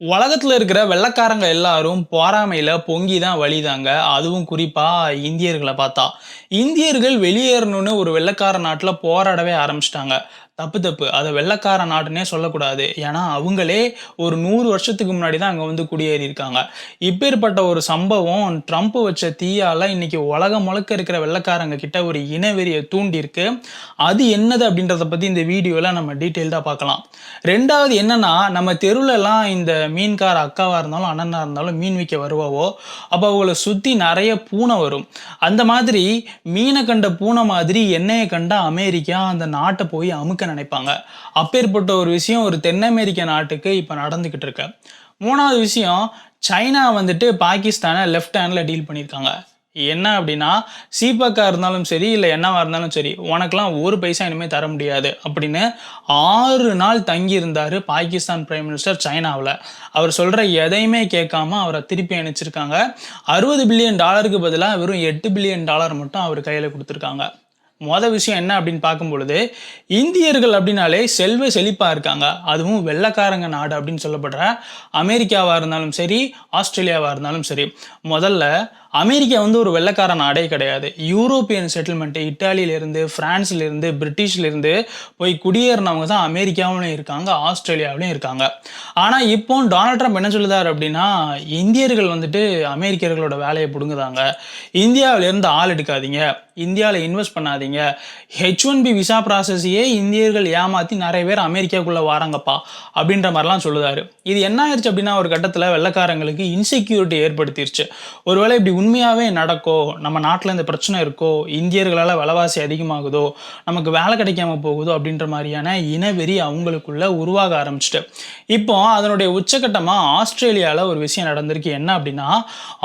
உலகத்தில் இருக்கிற வெள்ளக்காரங்க எல்லாரும் பொறாமையில பொங்கி தான் வழிதாங்க. அதுவும் குறிப்பாக இந்தியர்களை பார்த்தா. இந்தியர்கள் வெளியேறணும்னு ஒரு வெள்ளக்கார நாட்டில் போராடவே ஆரம்பிச்சிட்டாங்க தப்பு, தப்பு. அதை வெள்ளைக்கார நாடுன்னே சொல்லக்கூடாது. ஏன்னா, அவங்களே ஒரு நூறு வருஷத்துக்கு முன்னாடி தான் அங்கே வந்து குடியேறியிருக்காங்க. இப்பேற்பட்ட ஒரு சம்பவம் ட்ரம்ப் வச்ச தீயால் இன்னைக்கு உலகம் முழுக்க இருக்கிற வெள்ளைக்காரங்க கிட்ட ஒரு இனவெறியை தூண்டியிருக்கு. அது என்னது அப்படின்றத பற்றி இந்த வீடியோவில் நம்ம டீட்டெயில்டாக பார்க்கலாம். ரெண்டாவது என்னன்னா, நம்ம தெருவுலலாம் இந்த மீன்கார அக்காவாக இருந்தாலும், அண்ணனாக இருந்தாலும் மீன் விற்க வருவாவோ, அப்போ அவங்கள சுற்றி நிறைய பூனை வரும். அந்த மாதிரி மீனை கண்ட பூனை மாதிரி எண்ணெயை கண்ட அமெரிக்கா அந்த நாட்டை போய் அமுக்க நினைப்பாங்க. அப்பேற்பட்ட ஒரு விஷயம் ஒரு தென் அமெரிக்க நாட்டுக்கு இப்ப நடந்துக்கிட்டு இருக்கு. மூணாவது விஷயம் சைனா வந்துட்டு பாகிஸ்தானை லெஃப்ட் ஹேண்ட்ல டீல் பண்ணியிருக்காங்க. என்ன அப்படின்னா, சீபக்காக இருந்தாலும் சரி, இல்ல என்னவா இருந்தாலும் சரி, உனக்கெல்லாம் ஒரு பைசா இனிமே தர முடியாது அப்படின்னு ஆறு நாள் தங்கியிருந்தார் பாகிஸ்தான் பிரைம் மினிஸ்டர் சைனாவுல. அவர் சொல்ற எதையுமே கேட்காம அவரை திருப்பி அனுப்பிச்சிருக்காங்க. 60 பில்லியன் டாலருக்கு பதிலா வெறும் எட்டு பில்லியன் டாலர் மட்டும் அவர் கையில் கொடுத்துருக்காங்க மொதல் விஷயம் என்ன அப்படின்னு பார்க்கும் பொழுது, இந்தியர்கள் அப்படின்னாலே செல்வ செழிப்பாக இருக்காங்க. அதுவும் வெள்ளைக்காரங்க நாடு அப்படின்னு சொல்லப்படுற அமெரிக்காவாக இருந்தாலும் சரி, ஆஸ்திரேலியாவாக இருந்தாலும் சரி. முதல்ல அமெரிக்கா வந்து ஒரு வெள்ளக்கார நாடே கிடையாது. யூரோப்பியன் செட்டில்மெண்ட்டு இட்டாலியிலேருந்து ஃப்ரான்ஸ்லேருந்து பிரிட்டிஷ்லேருந்து போய் குடியேறினவங்க தான் அமெரிக்காவிலும் இருக்காங்க, ஆஸ்திரேலியாவிலும் இருக்காங்க. ஆனால் இப்போ டொனால்ட் ட்ரம்ப் என்ன சொல்லுதாரு அப்படின்னா, இந்தியர்கள் வந்துட்டு அமெரிக்கர்களோட வேலையை பிடுங்குதாங்க இந்தியாவிலேருந்து ஆள் எடுக்காதீங்க. இந்தியாவில் இன்வெஸ்ட் பண்ணாதீங்க. ஹெச் ஒன் பி விசா ப்ராசஸையே இந்தியர்கள் ஏமாத்தி நிறைய பேர் அமெரிக்காவுக்குள்ளே வாராங்கப்பா அப்படின்ற மாதிரிலாம் சொல்லுதாரு. இது என்ன ஆயிடுச்சு அப்படின்னா, ஒரு கட்டத்தில் வெள்ளக்காரங்களுக்கு இன்செக்யூரிட்டி ஏற்படுத்திருச்சு. ஒருவேளை இப்படி உண்மையாகவே நடக்கோ, நம்ம நாட்டில் இந்த பிரச்சனை இருக்கோ, இந்தியர்களால் விலைவாசி அதிகமாகுதோ, நமக்கு வேலை கிடைக்காம போகுதோ அப்படின்ற மாதிரியான இனவெறி அவங்களுக்குள்ள உருவாக ஆரம்பிச்சிட்டு இப்போ அதனுடைய உச்சக்கட்டமாக ஆஸ்திரேலியாவில் ஒரு விஷயம் நடந்திருக்கு. என்ன அப்படின்னா,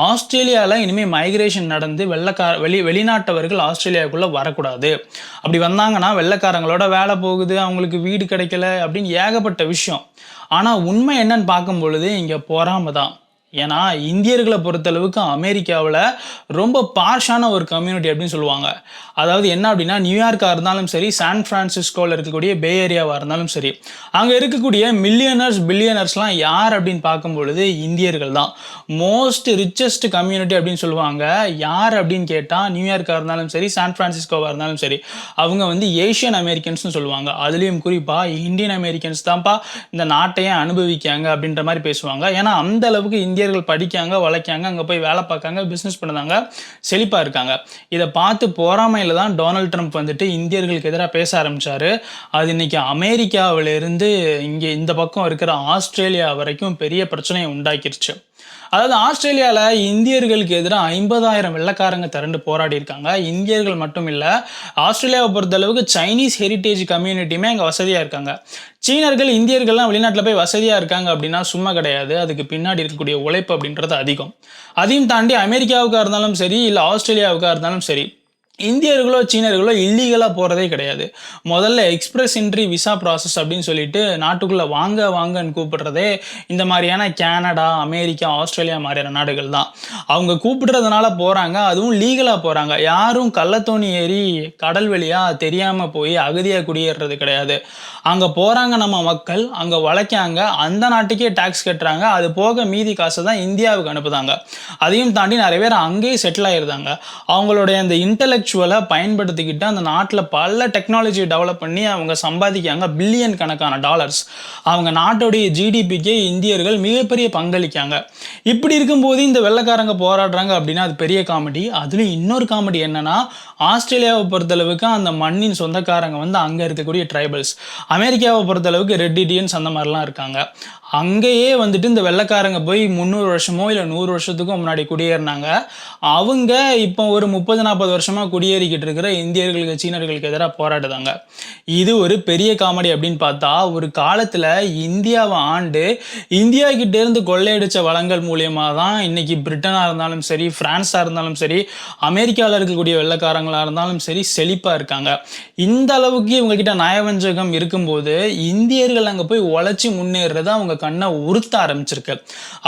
ஆஸ்திரேலியாவில் இனிமேல் மைக்ரேஷன் நடந்து வெள்ளைக்கார வெளி வெளிநாட்டவர்கள் ஆஸ்திரேலியாவுக்குள்ளே வரக்கூடாது. அப்படி வந்தாங்கன்னா வெள்ளைக்காரங்களோட வேலை போகுது, அவங்களுக்கு வீடு கிடைக்கல அப்படின்னு ஏகப்பட்ட விஷயம். ஆனால் உண்மை என்னன்னு பார்க்கும் பொழுது இங்கே பொறாம தான். ஏன்னா, இந்தியர்களை பொறுத்தளவுக்கு அமெரிக்காவில் ரொம்ப பார்ஷான ஒரு கம்யூனிட்டி அப்படின்னு சொல்லுவாங்க. அதாவது என்ன அப்படின்னா, நியூயார்க்காக இருந்தாலும் சரி, சான் ஃப்ரான்சிஸ்கோவில் இருக்கக்கூடிய பே ஏரியாவாக இருந்தாலும் சரி, அங்கே இருக்கக்கூடிய மில்லியனர்ஸ், பில்லியனர்ஸ்லாம் யார் அப்படின்னு பார்க்கும் பொழுது இந்தியர்கள் தான். மோஸ்ட் ரிச்சஸ்ட் கம்யூனிட்டி அப்படின்னு சொல்லுவாங்க. யார் அப்படின்னு கேட்டால் நியூயார்க்காக இருந்தாலும் சரி, சான் ஃப்ரான்சிஸ்கோவாக இருந்தாலும் சரி, அவங்க வந்து ஏஷியன் அமெரிக்கன்ஸ்னு சொல்லுவாங்க. அதுலேயும் குறிப்பாக இந்தியன் அமெரிக்கன்ஸ் தான்ப்பா இந்த நாட்டையே அனுபவிக்காங்க அப்படின்ற மாதிரி பேசுவாங்க. ஏன்னா, அந்த அளவுக்கு இந்தியர்கள் படிக்காங்க, உழைக்காங்க, அங்கே போய் வேலை பார்க்காங்க, பிஸ்னஸ் பண்ணுறாங்க செழிப்பாக இருக்காங்க. இதை பார்த்து பொறாமையில் தான் டொனால்ட் ட்ரம்ப் வந்துட்டு இந்தியர்களுக்கு எதிராக பேச ஆரம்பிச்சாரு. அது இன்னைக்கு அமெரிக்காவிலிருந்து இங்கே இந்த பக்கம் இருக்கிற ஆஸ்திரேலியா வரைக்கும் பெரிய பிரச்சனையை உண்டாக்கிருச்சு. அதாவது ஆஸ்திரேலியாவில் இந்தியர்களுக்கு எதிராக ஐம்பதாயிரம் வெள்ளைக்காரங்க திரண்டு போராடியிருக்காங்க. இந்தியர்கள் மட்டும் இல்லை ஆஸ்திரேலியாவை பொறுத்தளவுக்கு சைனீஸ் ஹெரிட்டேஜ் கம்யூனிட்டியுமே அங்கே வசதியாக இருக்காங்க. சீனர்கள், இந்தியர்கள்லாம் வெளிநாட்டில் போய் வசதியாக இருக்காங்க அப்படின்னா சும்மா கிடையாது. அதுக்கு பின்னாடி இருக்கக்கூடிய உழைப்பு அப்படின்றது அதிகம். அதையும் தாண்டி அமெரிக்காவுக்காக இருந்தாலும் சரி, இல்லை ஆஸ்திரேலியாவுக்காக இருந்தாலும் சரி, இந்தியர்களோ, சீனர்களோ இல்லீகலாக போகிறதே கிடையாது. முதல்ல எக்ஸ்பிரஸ் என்ட்ரி விசா ப்ராசஸ் அப்படின்னு சொல்லிட்டு நாட்டுக்குள்ளே வாங்க வாங்கன்னு கூப்பிடுறதே இந்த மாதிரியான கேனடா, அமெரிக்கா, ஆஸ்திரேலியா மாதிரியான நாடுகள் தான். அவங்க கூப்பிடுறதுனால போகிறாங்க அதுவும் லீகலாக போகிறாங்க யாரும் கள்ளத்தோணி ஏறி கடல் வழியாக தெரியாமல் போய் அகதியாக குடியேறது கிடையாது. அங்கே போகிறாங்க நம்ம மக்கள், அங்கே உழைக்காங்க, அந்த நாட்டுக்கே டேக்ஸ் கட்டுறாங்க. அது போக மீதி காசை தான் இந்தியாவுக்கு அனுப்புதாங்க. அதையும் தாண்டி நிறைய பேர் அங்கேயே செட்டில் ஆகிருந்தாங்க அவங்களுடைய அந்த இன்டலெக்சுவல பயன்படுத்திக்கிட்டு அந்த நாட்டில் பல டெக்னாலஜி டெவலப் பண்ணி அவங்க சம்பாதிக்காங்க. பில்லியன் கணக்கான டாலர்ஸ். அவங்க நாட்டுடைய ஜிடிபிக்கே இந்தியர்கள் மிகப்பெரிய பங்களிக்காங்க. இப்படி இருக்கும்போது இந்த வெள்ளைக்காரங்க போராடுறாங்க அப்படின்னா அது பெரிய காமெடி. அதுலேயும் இன்னொரு காமெடி என்னன்னா, ஆஸ்திரேலியாவை பொறுத்தளவுக்கு அந்த மண்ணின் சொந்தக்காரங்க வந்து அங்கே இருக்கக்கூடிய ட்ரைபல்ஸ். அமெரிக்காவை பொறுத்தளவுக்கு ரெட் இண்டியன்ஸ் அந்த மாதிரிலாம் இருக்காங்க. அங்கேயே வந்துட்டு இந்த வெள்ளைக்காரங்க போய் 300 வருஷமோ, இல்லை நூறு வருஷத்துக்கும் முன்னாடி குடியேறுனாங்க. அவங்க இப்போ ஒரு முப்பது நாற்பது வருஷமாக குடியேறிக்கிட்டு இருக்கிற இந்தியர்களுக்கு, சீனர்களுக்கு எதிராக போராடுதாங்க. இது ஒரு பெரிய காமெடி அப்படின்னு பார்த்தா, ஒரு காலத்தில் இந்தியாவை ஆண்டு, இந்தியா கிட்டேருந்து கொள்ளையடித்த கொள்ளையடிச்ச வளங்கள் மூலியமாக தான் இன்னைக்கு பிரிட்டனாக இருந்தாலும் சரி, ஃப்ரான்ஸாக இருந்தாலும் சரி, அமெரிக்காவில் இருக்கக்கூடிய வெள்ளக்காரங்களாக இருந்தாலும் சரி செழிப்பாக இருக்காங்க. இந்த அளவுக்கு இவங்க கிட்ட நயவஞ்சகம் இருக்கும்போது, இந்தியர்கள் அங்கே போய் உழைச்சி முன்னேறுறது அவங்க கண்ணை உறுத்த ஆரம்பிச்சிருக்கு.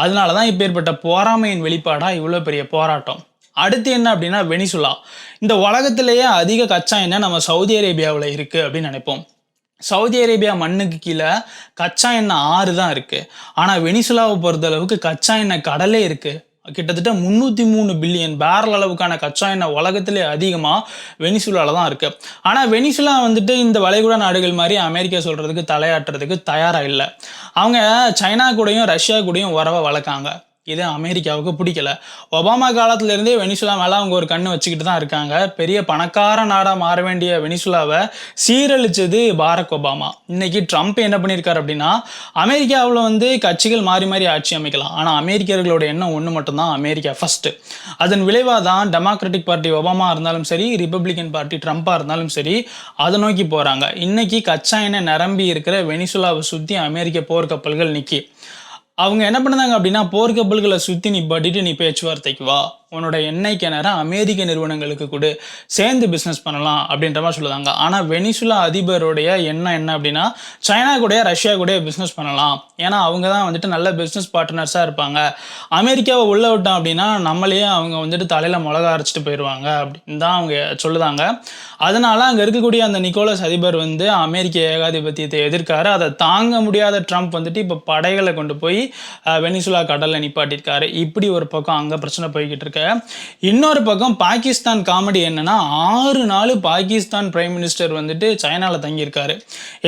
அதனால தான் இப்பேற்பட்ட பொறாமையின் வெளிப்பாடா இவ்வளோ பெரிய போராட்டம். அடுத்து என்ன அப்படின்னா வெனிசுலா. இந்த உலகத்திலேயே அதிக கச்சா எண்ணெய் நம்ம சவுதி அரேபியாவில் இருக்கு அப்படின்னு நினைப்போம். சவுதி அரேபியா மண்ணுக்கு கீழே கச்சா எண்ணெய் ஆறு தான் இருக்குது ஆனால் வெனிசுலாவை பொறுத்த அளவுக்கு கச்சா எண்ணெய் கடலே இருக்குது கிட்டத்தட்ட முந்நூற்றி மூணு பில்லியன் பேரல் அளவுக்கான கச்சா எண்ணெய் உலகத்திலே அதிகமாக வெனிசுலாவில் தான் இருக்குது ஆனால் வெனிசுலா வந்துட்டு இந்த வளைகுடா நாடுகள் மாதிரி அமெரிக்கா சொல்கிறதுக்கு தலையாட்டுறதுக்கு தயாராக இல்லை. அவங்க சைனா கூடயும் ரஷ்யா கூடயும் உறவை வளர்க்காங்க. இது அமெரிக்காவுக்கு பிடிக்கல. ஒபாமா காலத்திலேருந்தே வெனிசுலா மேலே அவங்க ஒரு கண்ணு வச்சுக்கிட்டு தான் இருக்காங்க. பெரிய பணக்கார நாடாக மாற வேண்டிய வெனிசுலாவை சீரழிச்சது பாரக் ஒபாமா. இன்னைக்கு ட்ரம்ப் என்ன பண்ணியிருக்காரு அப்படின்னா அமெரிக்காவில் வந்து கட்சிகள் மாறி மாறி ஆட்சி அமைக்கலாம். ஆனால் அமெரிக்கர்களோட எண்ணம் ஒன்று மட்டும்தான் அமெரிக்கா ஃபஸ்ட்டு அதன் விளைவாக தான் டெமோக்ராட்டிக் பார்ட்டி ஒபாமா இருந்தாலும் சரி ரிப்பப்ளிகன் பார்ட்டி ட்ரம்ப்பாக இருந்தாலும் சரி அதை நோக்கி போகிறாங்க இன்னைக்கு கச்சா எண்ணெய் நிரம்பி இருக்கிற வெனிசுலாவை சுற்றி அமெரிக்க போர்க்கப்பல்கள் நிற்கி அவங்க என்ன பண்ணாங்க அப்படின்னா போர்க்கப்பல்களை சுற்றி நீ பட்டிட்டு நீ பேச்சுவார்த்தைக்கு வா. உன்னோட எண்ணெய் கிணற அமெரிக்க நிறுவனங்களுக்கு கொடு. சேர்ந்து பிஸ்னஸ் பண்ணலாம் அப்படின்ற மாதிரி சொல்லுவாங்க ஆனால் வெனிசுலா அதிபருடைய எண்ணம் என்ன அப்படின்னா சைனா கூட ரஷ்யா கூட பிஸ்னஸ் பண்ணலாம். ஏன்னா அவங்க தான் வந்துட்டு நல்ல பிஸ்னஸ் பார்ட்னர்ஸாக இருப்பாங்க. அமெரிக்காவை உள்ள விட்டோம் அப்படின்னா நம்மளையே அவங்க வந்துட்டு தலையில் மிளகா அரைச்சிட்டு போயிடுவாங்க அப்படின்னு தான் அவங்க சொல்லுதாங்க. அதனால அங்கே இருக்கக்கூடிய அந்த நிக்கோலஸ் அதிபர் வந்து அமெரிக்க ஏகாதிபத்தியத்தை எதிர்க்காரு. அதை தாங்க முடியாத ட்ரம்ப் வந்துட்டு இப்போ படைகளை கொண்டு போய் வெனிசுலா கடலில் நிப்பாட்டியிருக்காரு. இப்படி ஒரு பக்கம் அங்கே பிரச்சனை போய்கிட்டு இருக்கு. இன்னொரு பக்கம் பாகிஸ்தான் காமெடி என்னன்னா ஆறு நாள் பாகிஸ்தான் பிரைம் மினிஸ்டர் வந்துட்டு சைனாவில் தங்கியிருக்காரு.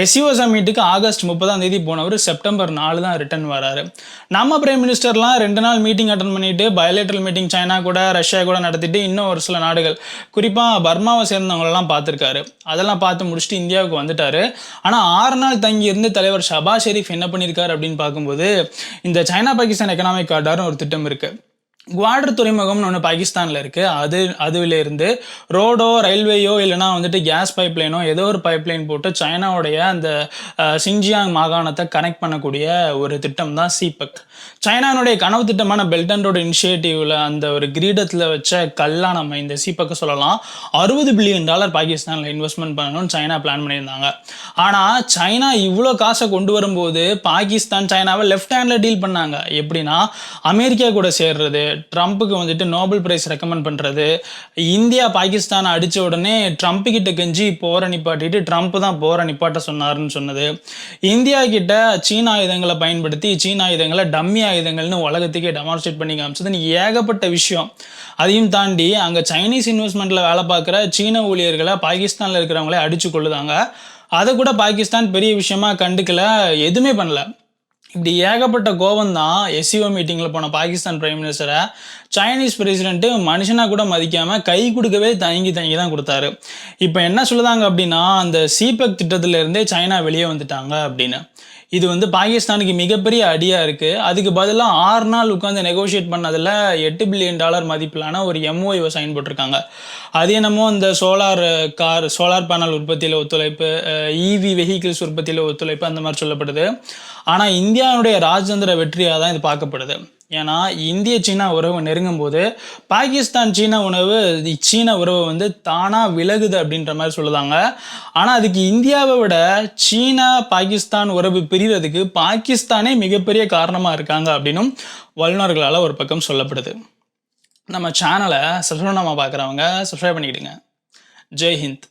எஸ்இஓ சமிட்டுக்கு ஆகஸ்ட் முப்பதாம் தேதி போனவர் செப்டம்பர் நாலு தான் ரிட்டர்ன் வராரு. நம்ம பிரைம் மினிஸ்டர்லாம் ரெண்டு நாள் மீட்டிங் அட்டன் பண்ணிட்டு பயலேட்டரல் மீட்டிங் சைனா கூட ரஷ்யா கூட நடத்திட்டு இன்னும் ஒரு சில நாடுகள். குறிப்பாக பர்மாவை சேர்ந்தவங்களெல்லாம் பார்த்துருக்காரு. அதெல்லாம் பார்த்து முடிச்சுட்டு இந்தியாவுக்கு வந்துட்டாரு. ஆனால் ஆறு நாள் தங்கி இருந்து தலைவர் ஷபா ஷெரீஃப் என்ன பண்ணியிருக்காரு அப்படின்னு பார்க்கும்போது இந்த சைனா பாகிஸ்தான் எக்கனாமிக் கார்டார்னு ஒரு திட்டம் இருக்குது குவாடர் துறைமுகம்னு ஒன்று பாகிஸ்தானில் இருக்குது அது அதுவிலேருந்து ரோடோ ரயில்வேயோ இல்லைனா வந்துட்டு கேஸ் பைப்லைனோ ஏதோ ஒரு பைப்லைன் போட்டு சைனாவுடைய அந்த சிஞ்சியாங் மாகாணத்தை கனெக்ட் பண்ணக்கூடிய ஒரு திட்டம் தான் சீபக். சைனானுடைய கனவு திட்டமான பெல்ட் அண்ட் ரோடு இனிஷியேட்டிவில் அந்த ஒரு கிரீடத்தில் வச்ச கல்லாக நம்ம இந்த சீபக்கை சொல்லலாம். அறுபது பில்லியன் டாலர் பாகிஸ்தானில் இன்வெஸ்ட்மெண்ட் பண்ணணும்னு சைனா பிளான் பண்ணியிருந்தாங்க. ஆனால் சைனா இவ்வளோ காசை கொண்டு வரும்போது பாகிஸ்தான் சைனாவை லெஃப்ட் ஹேண்டில் டீல் பண்ணாங்க. எப்படின்னா அமெரிக்கா கூட சேர்றது ட்ரம்ப்புக்கு வந்துட்டு நோபல் பிரைஸ் ரெக்கமெண்ட் பண்ணுறது இந்தியா பாகிஸ்தானை அடித்த உடனே ட்ரம்ப் கிட்ட கெஞ்சி போரை நிப்பாட்டிட்டு ட்ரம்ப் தான் போரை நிப்பாட்ட சொன்னாருன்னு சொன்னது. இந்தியா கிட்ட சீன ஆயுதங்களை பயன்படுத்தி சீன ஆயுதங்களை டம்மி ஆயுதங்கள்னு உலகத்துக்கே டெமான்ஸ்ட்ரேட் பண்ணி காமிச்சதுன்னு ஏகப்பட்ட விஷயம். அதையும் தாண்டி அங்கே சைனீஸ் இன்வெஸ்ட்மெண்ட்டில் வேலை பார்க்குற சீன ஊழியர்களை பாகிஸ்தானில் இருக்கிறவங்களே அடிச்சு கொள்ளுதாங்க அதை கூட பாகிஸ்தான் பெரிய விஷயமா கண்டுக்கல எதுவுமே பண்ணல. இப்படி ஏகப்பட்ட கோபம் தான் எஸ்சிஓ மீட்டிங்கில் போன பாகிஸ்தான் பிரைம் மினிஸ்டரை சைனீஸ் பிரசிடென்ட்டு மனுஷனாக கூட மதிக்காமல் கை கொடுக்கவே தயங்கி தயங்கி தான் கொடுத்தாரு இப்போ என்ன சொல்லுதாங்க அப்படின்னா அந்த சிபெக் திட்டத்திலேருந்தே சைனா வெளியே வந்துட்டாங்க அப்படின்னு இது வந்து பாகிஸ்தானுக்கு மிகப்பெரிய அடியாக இருக்குது அதுக்கு பதிலாக ஆறு நாள் உட்காந்து நெகோஷியேட் பண்ணதில் எட்டு பில்லியன் டாலர் மதிப்பிலான ஒரு எம்ஓஐவை சைன் போட்டிருக்காங்க. அது என்னமோ இந்த சோலார் கார் சோலார் பேனல் உற்பத்தியில் ஒத்துழைப்பு இவி வெஹிக்கிள்ஸ் உற்பத்தியில் ஒத்துழைப்பு அந்த மாதிரி சொல்லப்படுது. ஆனால் இந்தியாவுடைய ராஜதந்திர வெற்றியாக தான் இது பார்க்கப்படுது. ஏன்னா இந்திய சீனா உறவு நெருங்கும் போது பாகிஸ்தான் சீனா உணவு சீன உறவு வந்து தானாக விலகுது அப்படின்ற மாதிரி சொல்லுதாங்க. ஆனால் அதுக்கு இந்தியாவை விட சீனா பாகிஸ்தான் உறவு பிரிகிறதுக்கு பாகிஸ்தானே மிகப்பெரிய காரணமாக இருக்காங்க அப்படின்னும் வல்லுநர்களால் ஒரு பக்கம் சொல்லப்படுது. நம்ம சேனலை சப்ஸ்கிரைப் நம்ம பார்க்குறவங்க சப்ஸ்கிரைப் பண்ணிக்கிடுங்க. ஜெய்ஹிந்த்